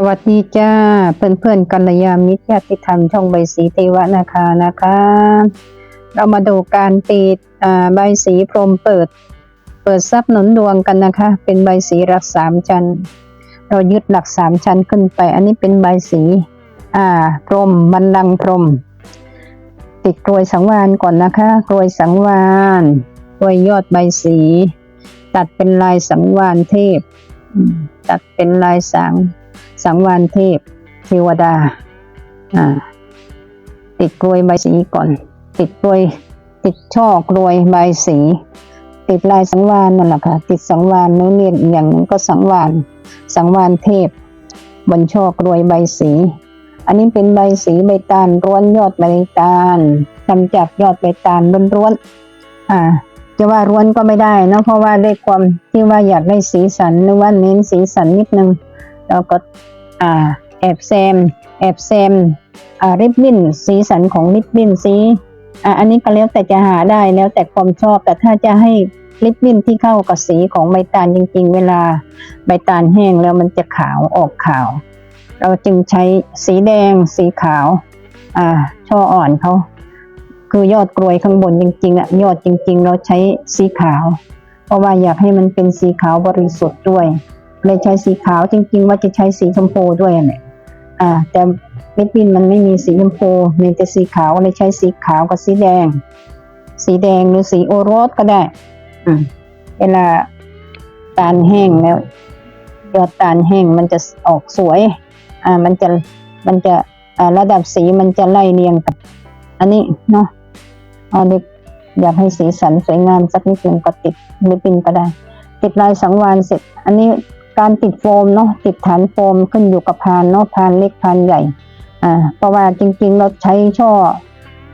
สวัสดีจ้าเพื่อนเพื่อนๆกัลยาณมิตรญาติธรรมช่องใบสีเทวนาคานะคะ เรามาดูการติดใบสีพรมเปิด เปิดทรัพย์หนุนดวงกันนะคะ เป็นใบสีหลักสามชั้นเรายึดหลักสามชั้นขึ้นไป อันนี้เป็นใบสีอ่าพรมบันลังพรม ติดกรวยสังวานก่อนนะคะกรวยสังวานกรวยยอดใบสี ตัดเป็นลายสังวานเทพตัดเป็นลายสัง สังวานเทพ เทวดา อ่า ติดกลวยใบสีก่อน ติดกลวย ติดช่อกลวยใบสี ติดลายสังวานนั่นแหละค่ะ ติดสังวานนู้นเรียนอีกอย่างหนึงก็สังวาน สังวานเทพ บนช่อกลวยใบสี อันนี้เป็นใบสีใบตาลร้วนยอดใบตาลทำจากยอดใบตาลร้วนๆอ่าจะว่าร้วนก็ไม่ได้นะเพราะว่าได้ความที่ว่าอยากได้สีสันหรือว่าเน้นสีสันนิดนึง แล้วก็แอบแซม แอบแซมริบบิ้นสีสันของริบบิ้นสีอันนี้ก็แล้วแต่จะหาได้แล้วแต่ความชอบ แต่ถ้าจะให้ริบบิ้นที่เข้ากับสีของใบตาลจริง ๆ เวลาใบตาลแห้งแล้วมันจะขาวออกขาว เราจึงใช้สีแดง สีขาวอ่าช่ออ่อนเขาคือยอดกลวยข้างบนจริงๆอะยอดจริง ๆ เราใช้สีขาว เพราะว่าอยากให้มันเป็นสีขาวบริสุทธิ์ด้วย เลยใช้สีขาวจริง ๆ ว่าจะใช้สีชมพูด้วยเนี่ยอ่า แต่เมิดวินมันไม่มีสีชมพูมีแต่สีขาวเลยใช้สีขาวกับสีแดง สีแดงหรือสีโอรสก็ได้อืมเวลาตาลแห้งแล้วยอดตาลแห้งมันจะออกสวย อ่า มันจะมันจะอ่าระดับสีมันจะไล่เรียงกับ อันนี้เนาะเอาเด็กอยากให้สีสันสวยงามสักนิดหนึ่งก็ติดริบบิ้นก็ได้ ติดลายสังวานเสร็จ อันนี้ การติดโฟมเนาะติดฐานโฟมขึ้นอยู่กับพานเนาะพานเล็กพานใหญ่ อ่าเพราะว่าจริงๆ เราใช้ช่อ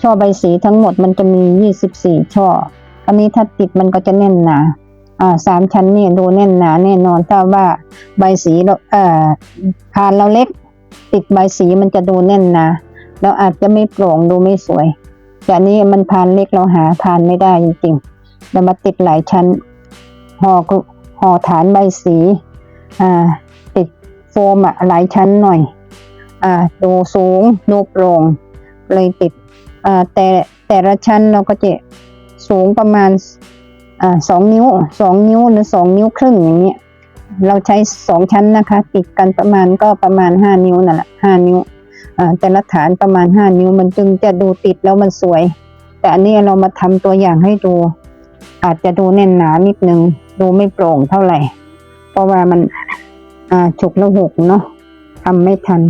ช่อใบสีทั้งหมดมันจะมี 24 ช่อ อันนี้ถ้าติดมันก็จะแน่นหนาอ่าสามชั้นเนี่ยดูแน่นหนาแน่นอนถ้าว่าใบสีเราเอ่อพานเราเล็ก ติดใบสีมันจะดูแน่นหนาแล้วอาจจะไม่โปร่งดูไม่สวยแต่นี้มันพานเล็กเราหาพานไม่ได้จริงๆเรามาติดหลายชั้นห่อห่อฐานใบสี ติดโฟมอะหลายชั้นหน่อยอดูสูงดูโปร่งเลยติดแต่แต่ละชั้นเราก็จะสูงประมาณสองนิ้วสองนิ้วหรือสองนิ้วครึ่งอย่างเงี้ยเราใช้สองชั้นนะคะ ติดกันประมาณก็ประมาณห้านิ้วนั่นแหละห้านิ้วแต่ละฐานประมาณห้านิ้วมันจึงจะดูติดแล้วมันสวย แต่อันนี้เรามาทำตัวอย่างให้ดู อาจจะดูแน่นหนานิดนึง ดูไม่โปร่งเท่าไหร่ เพราะว่ามัน อ่าฉุกละหกเนาะทำไม่ทัน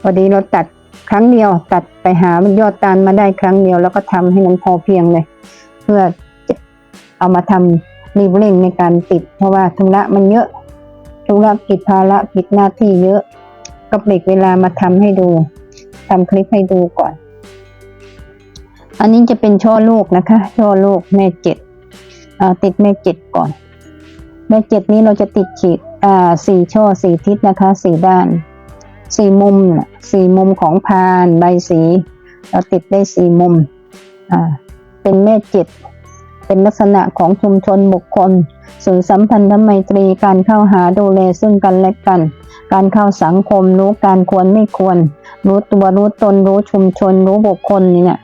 พอดีเราตัดครั้งเดียว ตัดไปหามันยอดตาลมาได้ครั้งเดียวแล้วก็ทำให้มันพอเพียงเลย เพื่อจะเอามาทำรีบเร่งในการติด เพราะว่าธุระมันเยอะธุระกิจภาระกิจหน้าที่เยอะ ก็เบรกเวลามาทำให้ดูทำคลิปให้ดูก่อน อันนี้จะเป็นช่อลูกนะคะช่อลูกแม่เจ็ดติดแม่เจ็ดก่อนแม่เจ็ดนี้เราจะติดขีด สี่ช่อสี่ทิศนะคะสี่ด้านสี่มุมสี่มุมของพานใบสี เราติดได้สี่มุมเป็นแม่เจ็ดเป็นลักษณะของชุมชนบุคคลสื่อสัมพันธไมตรีการเข้าหาดูแลซึ่งกันและกัน การเข้าสังคมรู้การควรไม่ควร รู้ตัวรู้ตนรู้ชุมชนรู้บุคคลนี่เนี่ย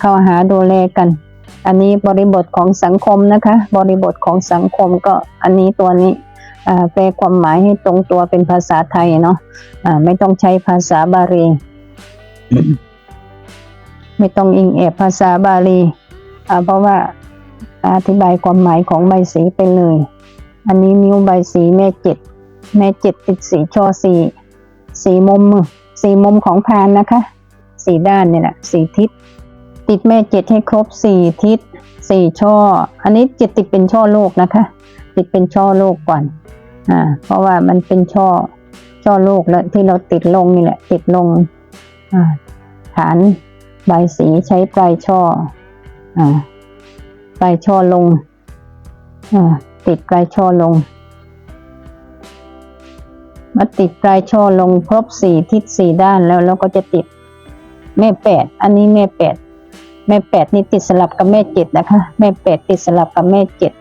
เข้าหาดูแลกัน อันนี้บริบทของสังคมนะคะ บริบทของสังคมก็อันนี้ตัวนี้ แปลความหมายให้ตรงตัวเป็นภาษาไทยเนาะอ่าไม่ต้องใช้ภาษาบาลี ไม่ต้องอิงแอบภาษาบาลีเพราะว่าอธิบายความหมายของใบสีไปเลย อันนี้นิ้วใบสีแม่เจ็ดแม่เจ็ดติดสีช่อสีสีมุมสีมุมของพานนะคะ สีด้านเนี่ยแหละสีทิศติดแม่เจ็ดให้ครบสี่ทิศสี่ช่อ อันนี้เจ็ดติดเป็นช่อโลกนะคะ ติดเป็นช่อโลกก่อน อ่า เพราะว่ามันเป็นช่อช่อลูกแล้วที่เราติดลงนี่แหละ ติดลงอ่าฐานใบสีใช้ปลายช่ออ่าปลายช่อลงอ่าติดปลายช่อลงมาติดปลายช่อลงครบสี่ทิศสี่ด้านแล้วเราก็จะติดแม่แปดอันนี้แม่แปดแม่แปดนี่ติดสลับกับแม่เจ็ดนะคะ แม่แปดติดสลับกับแม่เจ็ด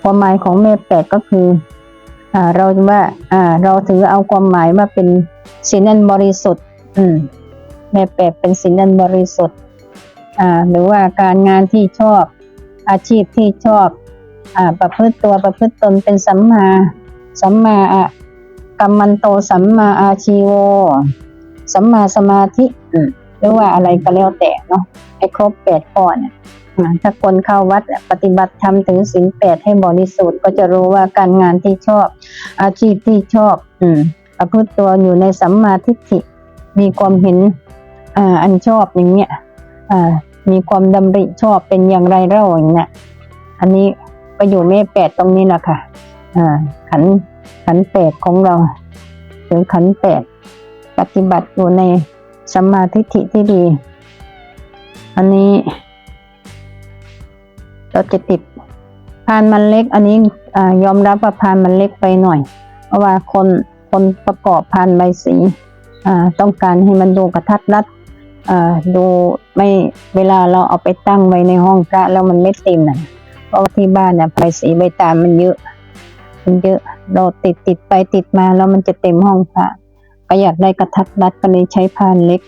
ความหมายของแม่แปดก็คือ เราว่าเราถือเอาความหมายว่าเป็นศีลอันบริสุทธิ์อืมแม่แปดเป็นศีลอันบริสุทธิ์หรือว่าการงานที่ชอบอาชีพที่ชอบอประพฤติตัวประพฤติตนเป็นสัมมาสัมมาอะกัมมันโตสัมมาอาชีโว สัมมาสมาธิอืม หรือว่าอะไรก็แล้วแต่เนาะไอ้ครบแปดข้อเนี่ยถ้าคนเข้าวัดปฏิบัติธรรมถึงศีลแปดให้บริสุทธิ์ก็จะรู้ว่าการงานที่ชอบ อาชีพที่ชอบ อืมประพฤติตัวอยู่ในสัมมาทิฏฐิ มีความเห็นอ่าอันชอบอย่างเงี้ยอ่ามีความดำริชอบเป็นอย่างไรเล่าอย่างเงี้ยอันนี้ก็อยู่เมแปดตรงนี้แหละค่ะอ่าขันขันแปดของเราหรือขันแปดปฏิบัติอยู่ใน สัมมาทิฏฐิที่ดี อันนี้ เราจะติดพานมันเล็ก อันนี้อยอมรับว่าพานมันเล็กไปหน่อย เพราะว่าคนคนประกอบพานใบสีต้องการให้มันดูกระทัดรัดดูไม่เวลาเราเอาไปตั้งไว้ในห้องพระแล้วมันไม่เต็มน่ะเพราะว่าที่บ้านเนี่ยใบสีใบตาลมันเยอะ มันเยอะเราติดติดไปติดมาแล้วมันจะเต็มห้องพระ ก็อยากได้กระทัดรัดก็เลยใช้พานเล็ก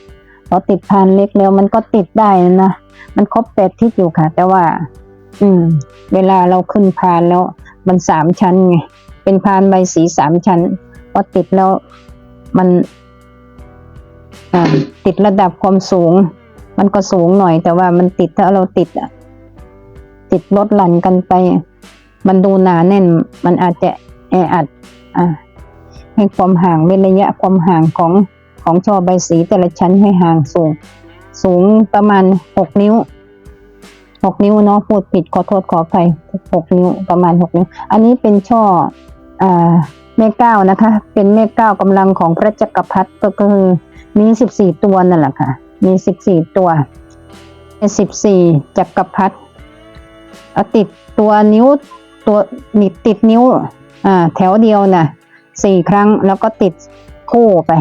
พอติดพานเล็กแล้วมันก็ติดได้นะมันครบแปดทิศอยู่ค่ะ แต่ว่า อืม เวลาเราขึ้นพานแล้ว มันสามชั้นไงเป็นพานใบสีสามชั้นพอติดแล้วมันติดระดับความสูง มันก็สูงหน่อย แต่ว่ามันติดถ้าเราติดอะติดลดหลั่นกันไป มันดูหนาแน่น มันอาจจะแออัด อ่า ให้ความห่างเว้นระยะความห่างของของช่อใบสีแต่ละชั้นให้ห่างสูง สูงประมาณหกนิ้วหกนิ้วเนาะพูดผิดขอโทษขออภัยหกนิ้วประมาณหกนิ้ว อันนี้เป็นช่ออ่าแม่เก้านะคะ เป็นแม่เก้ากำลังของพระจักรพรรดิก็คือมีสิบสี่ตัวนั่นแหละค่ะ มีสิบสี่ตัวสิบสี่จักรพรรดิติดตัวนิ้วตัวนิดติดนิ้วอ่าแถวเดียวน่ะ สี่ครั้งแล้วก็ติดคู่ไป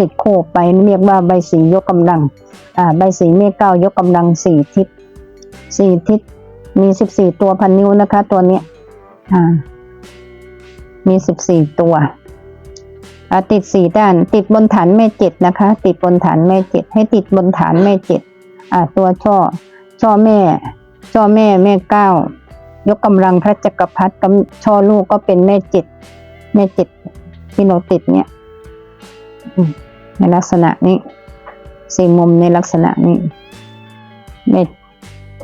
ติดคู่ไปเรียกว่าใบสียกกำลังอ่าใบสีเมฆเก้ายกกำลังสี่ทิศสี่ทิศมีสิบสี่ตัวพันนิ้วนะคะ ตัวเนี้ยอ่า มีสิบสี่ตัวติดสี่ด้าน ติดบนฐานแม่เจ็ดนะคะ ติดบนฐานแม่เจ็ดให้ติดบนฐานแม่เจ็ดตัวช่อ ช่อแม่ ช่อแม่แม่เก้ายกกำลังพระจักรพรรดิช่อลูกก็เป็นแม่เจ็ดแม่เจ็ด ที่เราติดเนี่ยในลักษณะนี้สี่มุมในลักษณะนี้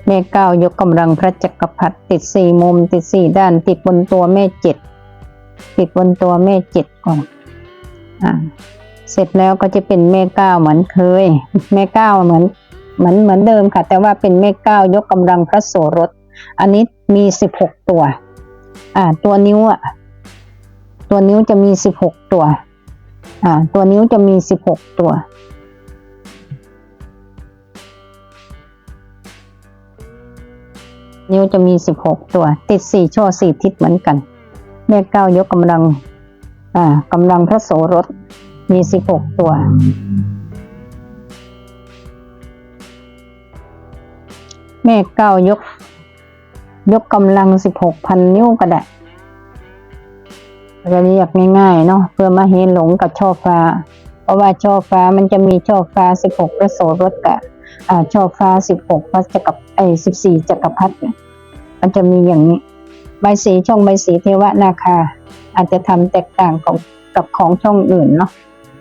แม่เก้ายกกำลังพระจักรพรรดิติดสี่มุม ติดสี่ด้าน ติดบนตัวแม่เจ็ดติดบนตัวแม่เจ็ดก่อนอ่าเสร็จแล้วก็จะเป็นแม่เก้าเหมือนเคย แม่เก้าเหมือนเหมือนเหมือนเดิมค่ะ แต่ว่าเป็นแม่เก้ายกกำลังพระโสรส อันนี้มีสิบหกตัว อ่า ตัวนิ้วอะ ตัวนิ้วจะมีสิบหกตัว อ่า ตัวนิ้วจะมีสิบหกตัว นิ้วจะมีสิบหกตัว ติดสี่ช่อสี่ทิศเหมือนกันแม่เก้ายกกำลัง อ่ากำลังพระโสรสมีสิบหกตัวแม่เก้ายก ยกกำลังสิบหกพันนิ้วก็ได้ เราเรียกง่ายๆเนาะเพื่อมาเห็นหลงกับช่อฟ้า เพราะว่าช่อฟ้ามันจะมีช่อฟ้าสิบหกพระโสรสกับอ่าช่อฟ้าสิบหกพระจักรไอสิบสี่จักรพรรดิมันจะมีอย่างนี้ใบสีช่องใบสีเทวนาคา อาจจะทำแตกต่างกับกับของช่องอื่นเนาะ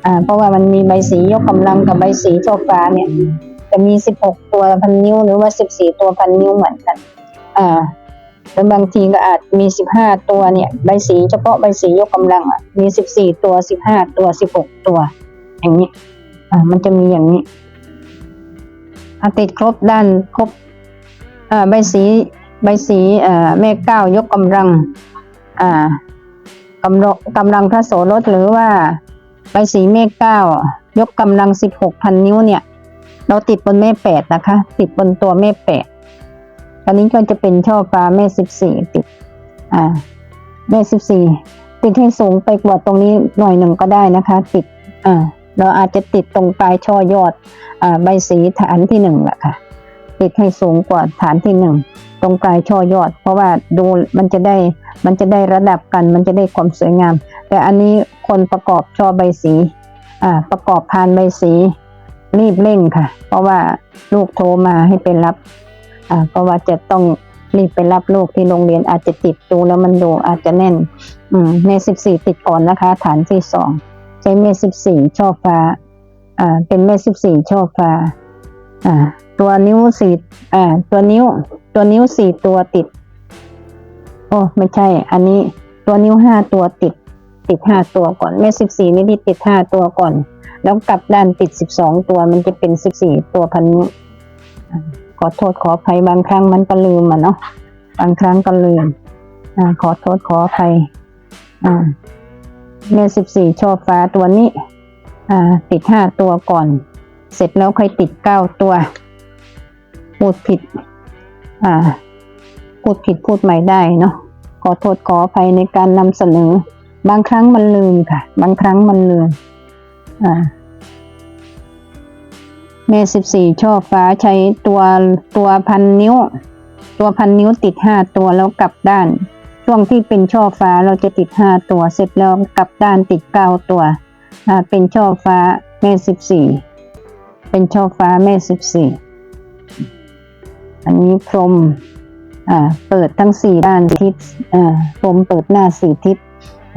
อ่าเพราะว่ามันมีใบสียกกำลังกับใบสีช่อฟ้าเนี่ยจะมีสิบหกตัวพันนิ้วหรือว่าสิบสี่ตัวพันนิ้วเหมือนกันอ่า แล้วบางทีก็อาจมีสิบห้าตัวเนี่ย ใบสีเฉพาะใบสียกกำลังอะมีสิบสี่ตัวสิบห้าตัวสิบหกตัว อย่างนี้อ่ามันจะมีอย่างนี้ติดครบด้านครบใบสีใบสีแม่เก้ายกกำลังอ่ากำลังกำลังพระโสรสหรือว่าใบสีเมฆเก้ายกกำลังสิบหกพันนิ้วเนี่ย เราติดบนแม่แปดนะคะ ติดบนตัวแม่แปด ตอนนี้ก็จะเป็นช่อฟ้าแม่สิบสี่ติด อ่า แม่สิบสี่ติดให้สูงไปกว่าตรงนี้หน่อยหนึ่งก็ได้นะคะ ติด อ่า เราอาจจะติดตรงปลายช่อยอด อ่า ใบสีฐานที่หนึ่งแหละค่ะ ติดให้สูงกว่าฐานที่หนึ่งตรงปลายช่อยอด เพราะว่าดูมันจะได้มันจะได้ระดับกัน มันจะได้ความสวยงาม แต่อันนี้คนประกอบช่อใบสี อ่า ประกอบพานใบสี รีบเร่งค่ะ เพราะว่าลูกโทรมาให้ไปรับ อ่าเพราะว่าจะต้องรีบไปรับลูกที่โรงเรียนอาจจะติดดูแล้วมันดูอาจจะแน่น อืมเมสิบสี่ติดก่อนนะคะ ฐานที่สองใช้เมสิบสี่ช่อฟ้า อ่า เป็นเมสิบสี่ช่อฟ้า อ่า ตัวนิ้วสี่อ่า ตัวนิ้ว ตัวนิ้วสี่ตัวติด โอ้ไม่ใช่ อันนี้ตัวนิ้วห้าตัวติด ติดห้าตัวก่อนเมสิบสี่นี่ติดห้าตัวก่อน แล้วกลับด้านติดสิบสองตัวมันจะเป็นสิบสี่ตัวพันนิ้ว ขอโทษขออภัยบางครั้งมันก็ลืมอะเนาะบางครั้งก็ลืมอ่าขอโทษขออภัยอ่าเมสิบสี่ช่อฟ้าตัวนี้อ่าติดห้าตัวก่อน เสร็จแล้วค่อยติดเก้าตัว พูดผิด อ่า พูดผิดพูดใหม่ได้เนาะขอโทษขออภัยในการนำเสนอ บางครั้งมันลืมค่ะ บางครั้งมันลืมอ่า เมสิบสี่ช่อฟ้าใช้ตัวตัวพันนิ้ว ตัวพันนิ้วติดห้าตัวแล้วกลับด้าน ช่วงที่เป็นช่อฟ้าเราจะติดห้าตัวเสร็จแล้วกลับด้านติดเก้าตัวเป็นช่อฟ้าเมสิบสี่เป็นช่อฟ้าเมสิบสี่อันนี้พรมอ่าเปิดทั้งสี่ด้านทิศอ่าพรมเปิดหน้าสี่ทิศ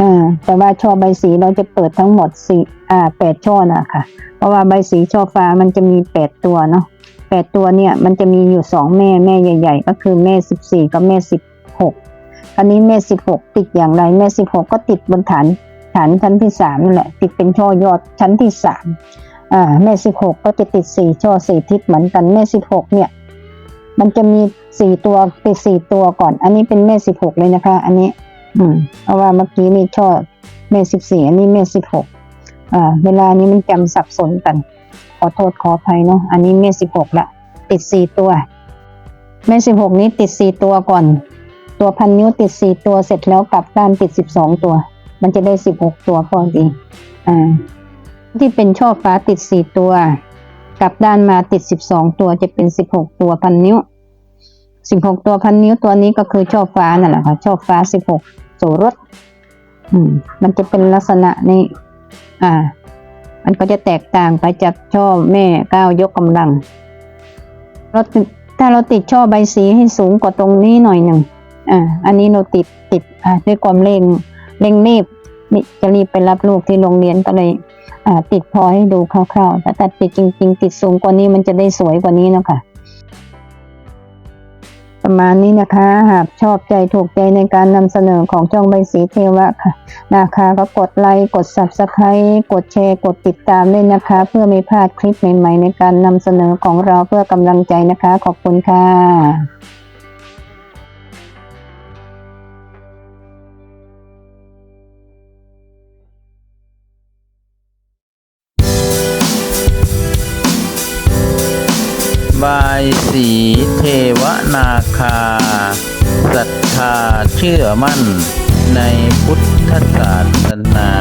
อ่าแต่ว่าช่อใบสีเราจะเปิดทั้งหมดสี่อ่าแปดช่อนะคะเพราะว่าใบสีช่อฟ้ามันจะมีแปดตัวเนาะแปดตัวเนี่ยมันจะมีอยู่สองแม่แม่ใหญ่ ๆ ก็คือแม่สิบสี่กับแม่สิบหกอันนี้แม่สิบหกติดอย่างไรแม่สิบหกก็ติดบนฐานฐานชั้นที่สามนั่นแหละ ติดเป็นช่อยอดชั้นที่สามอ่าแม่สิบหกก็จะติดสี่ช่อสี่ทิศเหมือนกันแม่สิบหกเนี่ยมันจะมีสี่ตัวติดสี่ตัวก่อน อันนี้เป็นแม่สิบหกเลยนะคะ อันนี้ อืมเพราะว่าเมื่อกี้นี่ช่อแม่สิบสี่อันนี้แม่สิบหกอ่า เวลานี้มันจำสับสนกัน ขอโทษขออภัยเนาะอันนี้แม่สิบหกละ ติดสี่ตัวแม่สิบหกนี้ติดสี่ตัวก่อน ตัวพันนิ้วติดสี่ตัวเสร็จแล้วกลับด้านติดสิบสองตัว มันจะได้สิบหกตัวพอดีอ่า ที่เป็นช่อฟ้าติดสี่ตัว กลับด้านมาติดสิบสองตัวจะเป็นสิบหกตัวพันนิ้วสิบหกตัวพันนิ้วตัวนี้ก็คือช่อฟ้านั่นแหละค่ะช่อฟ้าสิบหก โสรถอืม มันจะเป็นลักษณะนี้ อ่า มันก็จะแตกต่างไปจากช่อแม่ก้าวยกกำลัง เราถ้าเราติดช่อใบสีให้สูงกว่าตรงนี้หน่อยหนึ่ง อ่า อันนี้เราติดติด อ่า ด้วยความเร่งเร่งรีบนี่จะรีบไปรับลูกที่โรงเรียนก็เลยอ่าติดพอให้ดูคร่าวๆแต่ติดจริง ๆ ติดสูงกว่านี้มันจะได้สวยกว่านี้เนาะค่ะ ประมาณนี้นะคะ หากชอบใจถูกใจในการนำเสนอของช่องใบสีเทวะค่ะนะคะก็กดไลค์กด subscribe กดแชร์กดติดตามด้วยนะคะ เพื่อไม่พลาดคลิปใหม่ๆ ในการนำเสนอของเราเพื่อกำลังใจนะคะ ขอบคุณค่ะบายสี วนาคาศรัทธาเชื่อมั่นในพุทธศาสนา